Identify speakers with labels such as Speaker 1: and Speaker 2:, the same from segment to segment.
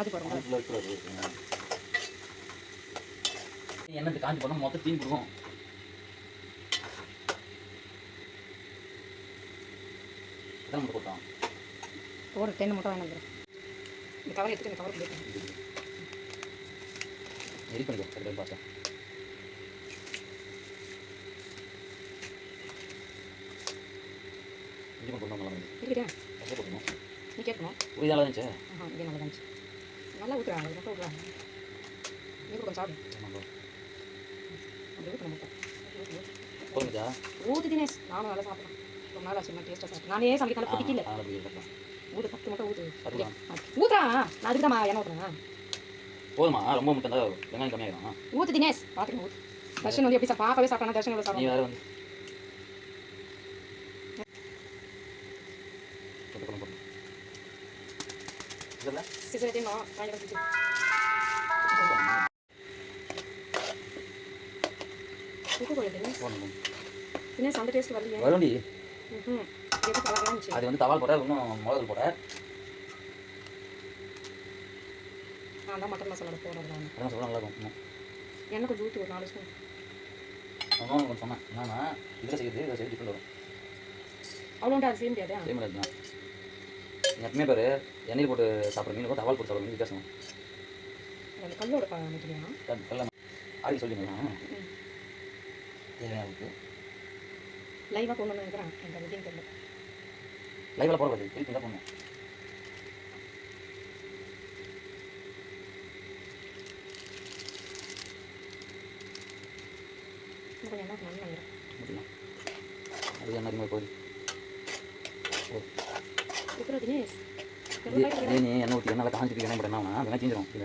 Speaker 1: அது
Speaker 2: வைக்கூடாது எண்ணெய் காஞ்சி போனால் மொத்தம் தீனி கொடுக்கும். நம்ம போட்டோம்.
Speaker 1: ஒரு டென் மட்டும் வந்துடும் இந்த கவர் எடுத்துட்டு இந்த கவர் போயிட்டேன்
Speaker 2: ரெடி பண்ணிக்கோ கரெக்டாக பார்த்தா. இஞ்சி பண்ணி போடணும் நல்லா
Speaker 1: இருக்கா நீ கேட்கணும்.
Speaker 2: இதால இருந்துச்சு?
Speaker 1: ஆஹா இதே நல்லா இருந்துச்சு. நல்லா ஊற்றுறா அது மட்டும் ஊற்றுறா நீ கொஞ்சம் சாப்பிடு அப்படி ஊற்றணும் மட்டும் ஊற்று தினேஷ் நானும் நல்லா சாப்பிட்றேன் ரொம்ப நாள் ஆச்சு டேஸ்ட்டாக சாப்பிட்டேன் நானே சமைக்க பிடிக்கல ஊற்று பத்து மட்டும் ஊற்று
Speaker 2: சாப்பிடலாம்.
Speaker 1: ஊற்றுறா நான் அதுக்கு தான் எண்ணெய் ஊற்றுறேன்
Speaker 2: போதுமா ரொம்ப முட்டை வெங்காயம் கம்மியாகிடும்
Speaker 1: ஊற்று தினேஷ் பார்த்துக்கணும் ஊற்று தர்ஷன் வந்து எப்படி சா பார்க்கவே சாப்பிட்டானா தர்ஷன் எவ்வளோ சாப்பிடும்
Speaker 2: வேறு வந்து போட்டு போட்டு போட்டு இதில்
Speaker 1: சிசரத்தையும் நான் வாங்கி வச்சுட்டு உப்பு போடு தினேஷ்
Speaker 2: போடணும்?
Speaker 1: தினேஷ் அந்த டேஸ்ட் வரலையே? இருந்துச்சு?
Speaker 2: அது வந்து தவால் போட இன்னும் மிளகு போட
Speaker 1: நான் தான் மட்டன் மசாலா போடுறது
Speaker 2: அதான் சொல்ல நல்லா இருக்கும்.
Speaker 1: கொஞ்சம் ஊற்றி ஒரு நாலு ஸ்பூன்.
Speaker 2: இன்னொன்று கொஞ்சம் சொன்னேன். என்னன்னா இதில் செய்யுது இதில் செய்து டிஃப்ரெண்ட் வரும்.
Speaker 1: அது செய்ய முடியாது?
Speaker 2: செய்ய முடியாது எப்பவுமே பாரு? எண்ணெயில் போட்டு சாப்பிட்ற மீன் தவால் போட்டு சாப்பிட்ற மீன் வித்தியாசம்?
Speaker 1: கல்லோட
Speaker 2: கல்ல ஆடி சொல்லிங்களா உப்பு
Speaker 1: லைவாக கொண்டு வந்து நினைக்கிறேன் எனக்கு அது தெரியல.
Speaker 2: லைவில் போடக்கூடாது திருப்பி தான் போடணும்.
Speaker 1: இன்னும் கொஞ்சம் நினைக்கிறேன்
Speaker 2: முடியலாம் அது என்ன அதிகமாக போகுது
Speaker 1: இருக்கிற
Speaker 2: நீ எண்ணெய் ஊற்றி எண்ணெய் காஞ்சிட்டு எண்ணெய் போட்டு என்ன தீஞ்சிரும் இது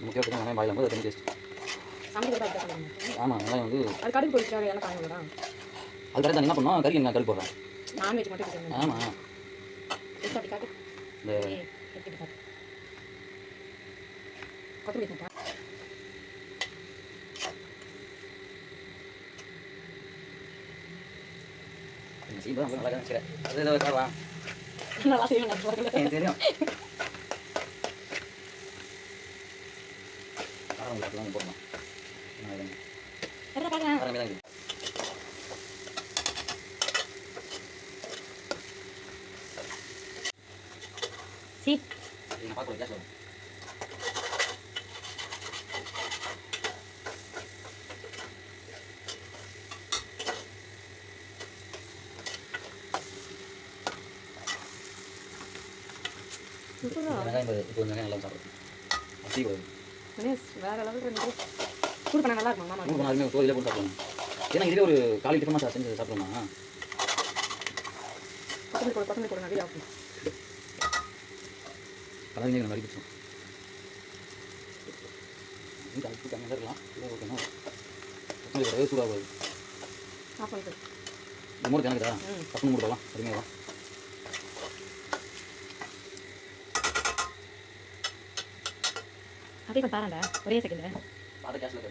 Speaker 2: நமக்கு எப்படி வெங்காயம் பாயில் போது அது டேஸ்ட் ஆமாம் வெங்காயம் வந்து
Speaker 1: அது கடுகு போயிட்டு எண்ணெய் காய்ங்க தான்
Speaker 2: அது கரெக்டாக என்ன பண்ணோம் கறிக்கு நான் கறி போடுறேன்
Speaker 1: நான்வெஜ் மட்டும்
Speaker 2: ஆமாம் இந்த
Speaker 1: கொத்தமல்லி
Speaker 2: சீப்பு நல்லா சரி அது
Speaker 1: no la
Speaker 2: hacía una ¿En serio? Ahora me la plano
Speaker 1: por más.
Speaker 2: Ahora mira aquí.
Speaker 1: Sí.
Speaker 2: Y una paco ya
Speaker 1: solo.
Speaker 2: வெங்காயம் பாரு, இப்போ வெங்காயம் நல்லா சாப்பிடுறேன் அப்படி கூடாது
Speaker 1: தினேஷ் வேற லெவல் ரெண்டு சூடு பண்ண நல்லா இருக்கும் மாமா
Speaker 2: கோயிலே போட்டு சாப்பிடணும் ஏன்னா இதே ஒரு காலை டிஃபனாக சார் செஞ்சு சாப்பிடணுமா
Speaker 1: கொத்தமல்லி போடு கொத்தமல்லி போடு நிறைய ஆகும்
Speaker 2: கலரிங்க மாதிரி பிடிச்சோம் இந்த அழுப்பு கம்மியாக இருக்கலாம் இல்லை ஓகேனா கொத்தமல்லி போடவே சூடாக இந்த மூணு அருமையாக
Speaker 1: அப்படியே பாருங்க ஒரே செகண்ட்
Speaker 2: பார்த்த கேஸில்